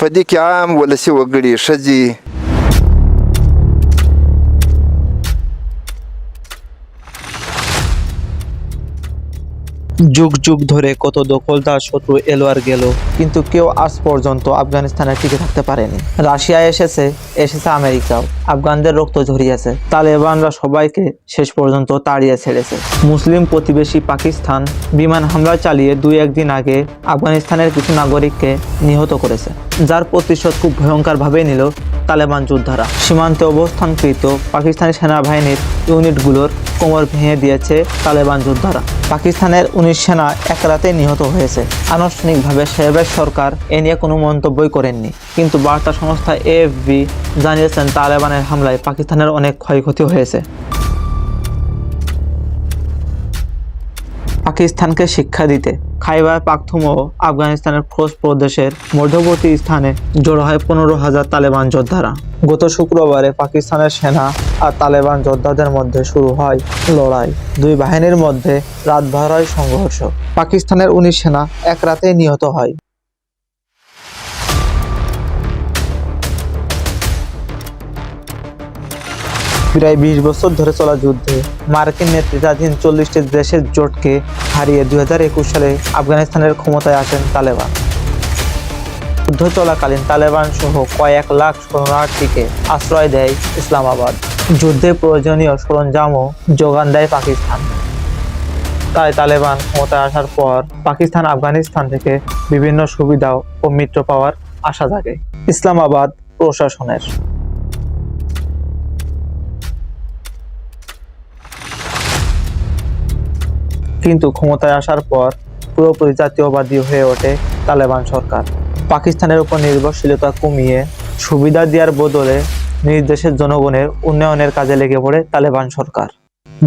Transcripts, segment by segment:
په دې کې عام ولسی وګړي ښځې যুগ যুগ ধরে কত দখলদার শত্রু এলো আর গেল, কিন্তু কেউ আজ পর্যন্ত আফগানিস্তানে টিকে থাকতে পারেনি। রাশিয়া এসেছে এসেছে আমেরিকাও আফগানদের রক্ত ঝরিয়েছে। তালেবানরা সবাইকে শেষ পর্যন্ত তাড়িয়ে ছেড়েছে। মুসলিম প্রতিবেশী পাকিস্তান বিমান হামলা চালিয়ে দুই একদিন আগে আফগানিস্তানের কিছু নাগরিককে নিহত করেছে, যার প্রতিশোধ খুব ভয়ঙ্কর ভয়ঙ্করভাবে নিল তালেবান যোদ্ধারা। সীমান্তে অবস্থানকৃত পাকিস্তানি সেনাবাহিনীর ইউনিটগুলোর কোমর ভেঙে দিয়েছে তালেবান যোদ্ধারা। পাকিস্তানের উনিশ সেনা এক রাতে নিহত হয়েছে। আনুষ্ঠানিকভাবে শেহবাজ সরকার এ নিয়ে কোনো মন্তব্যই করেননি। কিন্তু বার্তা সংস্থা এএফবি জানিয়েছেন, তালেবানের হামলায় পাকিস্তানের অনেক ক্ষয়ক্ষতি হয়েছে। পাকিস্তানকে শিক্ষা দিতে। খাইবার পাখথুম ও আফগানিস্তানের খোঁজ প্রদেশের মধ্যবর্তী স্থানে জড়ো হয় পনেরো হাজার তালেবান যোদ্ধারা। গত শুক্রবারে পাকিস্তানের সেনা আর তালেবান যোদ্ধাদের মধ্যে শুরু হয় লড়াই। দুই বাহিনীর মধ্যে রাতভর হয় সংঘর্ষ। পাকিস্তানের উনিশ সেনা এক রাতেই নিহত হয়। প্রায় বিশ বছর ধরে চলা যুদ্ধে মার্কিন নেতৃত্বাধীন চল্লিশটি দেশের জোটকে হারিয়ে দুই হাজার একুশ সালে আফগানিস্তানের ক্ষমতায় আসেন তালেবান। যুদ্ধ চলাকালীন তালেবান সহ কয়েক লাখ শরণার্থীকে আশ্রয় দেয় ইসলামাবাদ। যুদ্ধে প্রয়োজনীয় সরঞ্জামও যোগান দেয় পাকিস্তান। তাই তালেবান ক্ষমতায় আসার পর পাকিস্তান আফগানিস্তান থেকে বিভিন্ন সুবিধা ও মিত্র পাওয়ার আশা জাগে। ইসলামাবাদ প্রশাসনের কিন্তু ক্ষমতায় আসার পর পুরোপুরি জাতীয়বাদী হয়ে ওঠে তালেবান সরকার। পাকিস্তানের উপর নির্ভরশীলতা কমিয়ে সুবিধা দেওয়ার বদলে নিজ দেশের জনগণের উন্নয়নের কাজে লেগে পড়ে তালেবান সরকার।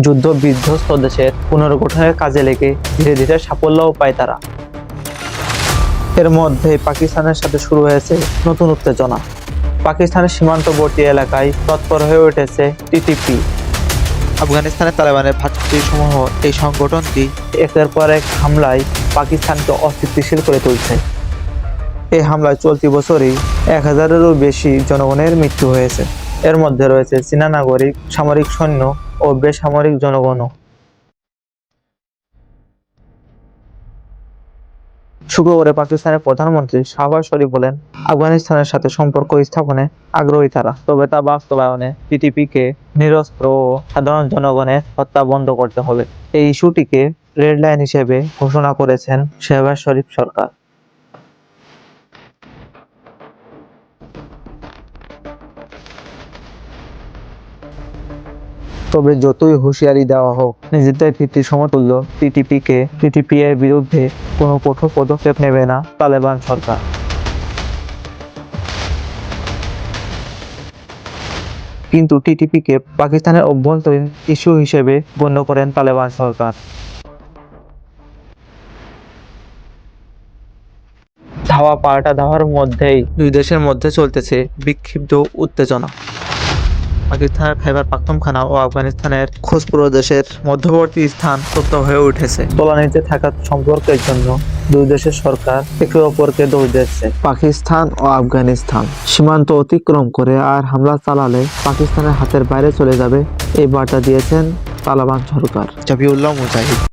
যুদ্ধ বিধ্বস্ত দেশের পুনর্গঠনের কাজে লেগে ধীরে ধীরে সাফল্যও পায় তারা। এর মধ্যে পাকিস্তানের সাথে শুরু হয়েছে নতুন উত্তেজনা। পাকিস্তানের সীমান্তবর্তী এলাকায় তৎপর হয়ে উঠেছে টিটিপি। আফগানিস্তানের তালেবানের ভাতৃসমূহ এই সংগঠনটি একের পর এক হামলায় পাকিস্তানকে অস্থিতিশীল করে তুলছে। এই হামলায় চলতি বছরই এক হাজারেরও বেশি জনগণের মৃত্যু হয়েছে। এর মধ্যে রয়েছে চীনা নাগরিক, সামরিক সৈন্য ও বেসামরিক জনগণও। শুক্রবারে পাকিস্তানের প্রধানমন্ত্রী শাহবাজ শরীফ বলেন, আফগানিস্তানের সাথে সম্পর্ক স্থাপনে আগ্রহী তারা। তবে তা বাস্তবায়নে টিটিপিকে নিরস্ত্র ও সাধারণ জনগণের হত্যা বন্ধ করতে হবে। এই ইস্যুটিকে রেড লাইন হিসেবে ঘোষণা করেছেন শেহবাজ শরীফ সরকার। তবে যতই হুঁশিয়ারি দেওয়া হোক, নিজেদের ভিত্তি সমতুল্য টিটিপিকে টিটিপি এর বিরুদ্ধে কোনো কঠোর পদক্ষেপ নেবে না তালেবান সরকার। কিন্তু টিটিপিকে পাকিস্তানের অভ্যন্তরীণ ইস্যু হিসেবে গণ্য করেন তালেবান সরকার। ধাওয়া পাল্টা ধাওয়ার মধ্যেই দুই দেশের মধ্যে চলতেছে বিক্ষিপ্ত উত্তেজনা। পাকিস্তানের খাইবার পাখতুমখানা ও আফগানিস্তানের খোঁজ প্রদেশের মধ্যবর্তী স্থান সত্য হয়ে উঠেছে। তলানিতে থাকা সম্পর্কের জন্য দুই দেশের সরকার একে অপরকে দোষ দিচ্ছে পাকিস্তান ও আফগানিস্তান সীমান্ত অতিক্রম করে আর হামলা চালালে পাকিস্তানের হাতের বাইরে চলে যাবে এই বার্তা দিয়েছেন তালেবান সরকার। জাবিউল্লাহ মুজাহিদ।